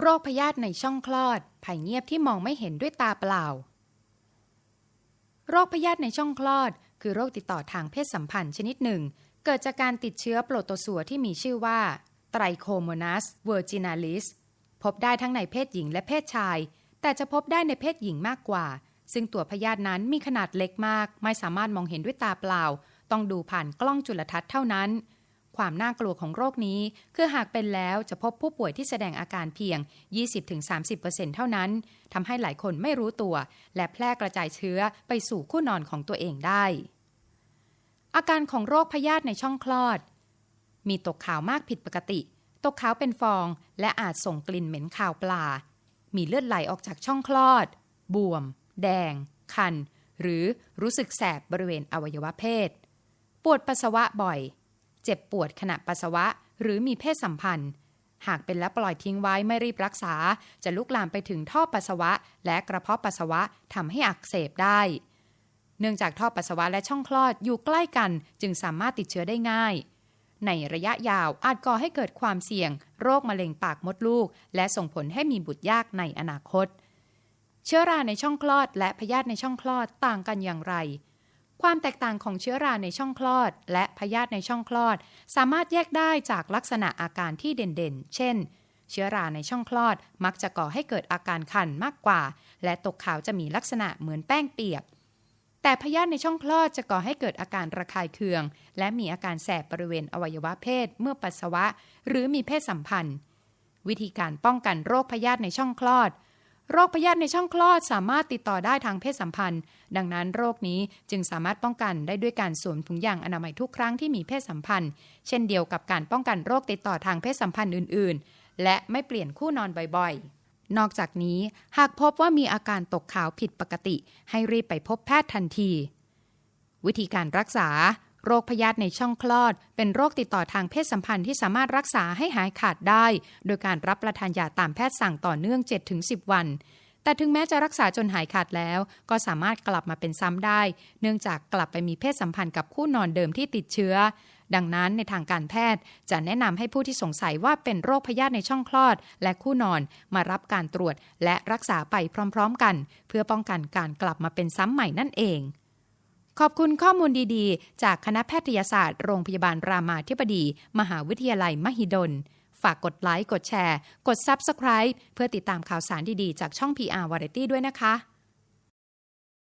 โรคพยาธิในช่องคลอด ภัยเงียบที่มองไม่เห็นด้วยตาเปล่า โรคพยาธิในช่องคลอด คือโรคติดต่อทางเพศสัมพันธ์ชนิดหนึ่ง เกิดจากการติดเชื้อโปรโตซัวที่มีชื่อว่า ไตรโคโมนัสเวอร์จินาลิส พบได้ทั้งในเพศหญิงและเพศชาย แต่จะพบได้ในเพศหญิงมากกว่า ซึ่งตัวพยาธินั้นมีขนาดเล็กมาก ไม่สามารถมองเห็นด้วยตาเปล่า ต้องดูผ่านกล้องจุลทรรศน์เท่านั้น ความน่ากลัวของโรคนี้ คือหากเป็นแล้วจะพบผู้ป่วยที่แสดงอาการเพียง 20-30%เท่านั้นทำให้หลายคนไม่รู้ตัว และแพร่กระจายเชื้อไปสู่คู่นอนของตัวเองได้ อาการของโรคพยาธิในช่องคลอด มีตกขาวมากผิดปกติ ตกขาวเป็นฟอง และอาจส่งกลิ่นเหม็นขาวปลา มีเลือดไหลออกจากช่องคลอด บวม แดง คัน หรือรู้สึกแสบบริเวณอวัยวะเพศ ปวดปัสสาวะบ่อย เจ็บปวดขณะปัสสาวะ หรือมีเพศสัมพันธ์ หากเป็นแล้วปล่อยทิ้งไว้ไม่รีบรักษา จะลุกลามไปถึงท่อปัสสาวะ และกระเพาะปัสสาวะทำให้อักเสบได้ เนื่องจากท่อปัสสาวะและช่องคลอดอยู่ใกล้กันจึงสามารถติดเชื้อได้ง่าย ในระยะยาวอาจก่อให้เกิดความเสี่ยง โรคมะเร็งปากมดลูก และส่งผลให้มีบุตรยากในอนาคต เชื้อราในช่องคลอดและพยาธิในช่องคลอดต่างกันอย่างไร ความแตกต่างของเชื้อราในช่องคลอด และพยาธิในช่องคลอด สามารถแยกได้จากลักษณะอาการที่เด่นๆ เช่น เชื้อราในช่องคลอดมักจะก่อให้เกิดอาการคันมากกว่า และตกขาวจะมีลักษณะเหมือนแป้งเปียก แต่พยาธิในช่องคลอดจะก่อให้เกิดอาการระคายเคือง และมีอาการแสบบริเวณอวัยวะเพศ เมื่อปัสสาวะ หรือมีเพศสัมพันธ์ วิธีการป้องกันโรคพยาธิในช่องคลอด โรคพยาธิในช่องคลอดสามารถติดต่อได้ทางเพศสัมพันธ์ ดังนั้นโรคนี้จึงสามารถป้องกันได้ด้วยการสวมถุงยางอนามัยทุกครั้งที่มีเพศสัมพันธ์ เช่นเดียวกับการป้องกันโรคติดต่อทางเพศสัมพันธ์อื่น ๆ และไม่เปลี่ยนคู่นอนบ่อย ๆนอกจากนี้หากพบว่ามีอาการตกขาวผิดปกติ ให้รีบไปพบแพทย์ทันที วิธีการรักษา โรคพยาธิในช่องคลอด เป็นโรคติดต่อทางเพศสัมพันธ์ที่สามารถรักษาให้หายขาดได้ โดยการรับประทานยาตามแพทย์สั่งต่อเนื่อง 7-10 วัน แต่ถึงแม้จะรักษาจนหายขาดแล้ว ก็สามารถกลับมาเป็นซ้ำได้ เนื่องจากกลับไปมีเพศสัมพันธ์กับคู่นอนเดิมที่ติดเชื้อ ดังนั้นในทางการแพทย์จะแนะนำให้ผู้ที่สงสัยว่าเป็นโรคพยาธิในช่องคลอด และคู่นอนมารับการตรวจและรักษาไปพร้อม ๆ กัน เพื่อป้องกันการกลับมาเป็นซ้ำใหม่นั่นเอง ขอบคุณข้อมูลดีๆ จากคณะแพทยศาสตร์โรงพยาบาลรามาธิบดี มหาวิทยาลัยมหิดล ฝากกดไลค์ กดแชร์ กด Subscribe เพื่อติดตามข่าวสารดีๆ จากช่อง PR Variety ด้วยนะคะ